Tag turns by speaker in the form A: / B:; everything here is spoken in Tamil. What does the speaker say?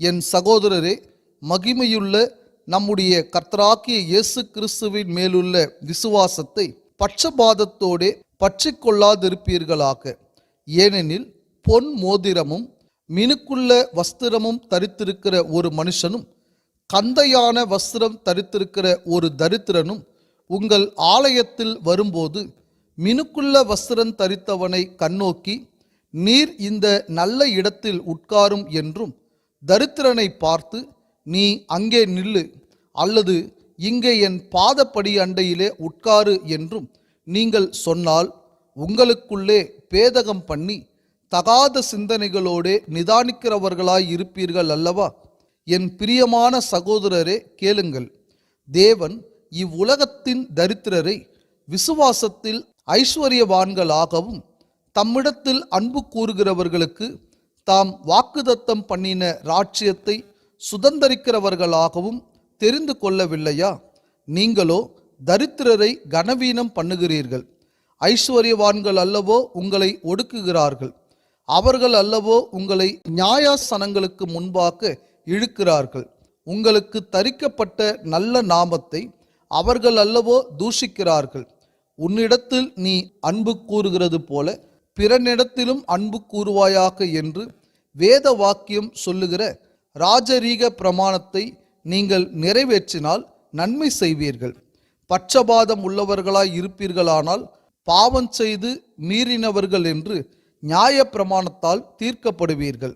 A: என் சகோதரரே மகிமையுள்ள நம்முடைய கர்த்தராக்கிய இயேசு கிறிஸ்துவின் மேலுள்ள விசுவாசத்தை பட்சபாதத்தோடே பற்றி கொள்ளாதிருப்பீர்களாக ஏனெனில் பொன் மோதிரமும் மினுக்குள்ள வஸ்திரமும் தரித்திருக்கிற ஒரு மனுஷனும் கந்தையான வஸ்திரம் தரித்திருக்கிற ஒரு தரித்திரனும் உங்கள் ஆலயத்தில் வரும்போது மினுக்குள்ள வஸ்திரம் தரித்தவனை கண்ணோக்கி நீர் இந்த நல்ல இடத்தில் உட்காரும் என்றும் தரித்திரனை பார்த்து நீ அங்கே நில்லு அல்லது இங்கே என் பாதப்படி அண்டையிலே உட்காரு என்றும் நீங்கள் சொன்னால் உங்களுக்குள்ளே பேதகம் பண்ணி தகாத சிந்தனைகளோடே நிதானிக்கிறவர்களாய் இருப்பீர்கள் அல்லவா என் பிரியமான சகோதரரே கேளுங்கள். தேவன் இவ்வுலகத்தின் தரித்திரரை விசுவாசத்தில் ஐஸ்வர்யவான்களாகவும் தம்மிடத்தில் அன்பு கூறுகிறவர்களுக்கு தாம் வாக்குதத்தம் பண்ணின ராட்சியத்தை சுதந்தரிக்கிறவர்களாகவும் தெரிந்து கொள்ளவில்லையா? நீங்களோ தரித்திரரை கனவீனம் பண்ணுகிறீர்கள். ஐஸ்வர்யவான்கள் அல்லவோ உங்களை ஒடுக்குகிறார்கள். அவர்கள் அல்லவோ உங்களை நியாயாசனங்களுக்கு முன்பாக இழுக்கிறார்கள். உங்களுக்கு தரிக்கப்பட்ட நல்ல நாமத்தை அவர்கள் அல்லவோ தூஷிக்கிறார்கள். உன்னிடத்தில் நீ அன்பு கூறுகிறது போல பிறனிடத்திலும் அன்பு கூறுவாயாக என்று வேத வாக்கியம் சொல்லுகிற ராஜரீக பிரமாணத்தை நீங்கள் நிறைவேற்றினால் நன்மை செய்வீர்கள். பட்சபாதம் உள்ளவர்களாய் இருப்பீர்களானால் பாவம் செய்து மீறினவர்கள் என்று நியாய பிரமாணத்தால் தீர்க்கப்படுவீர்கள்.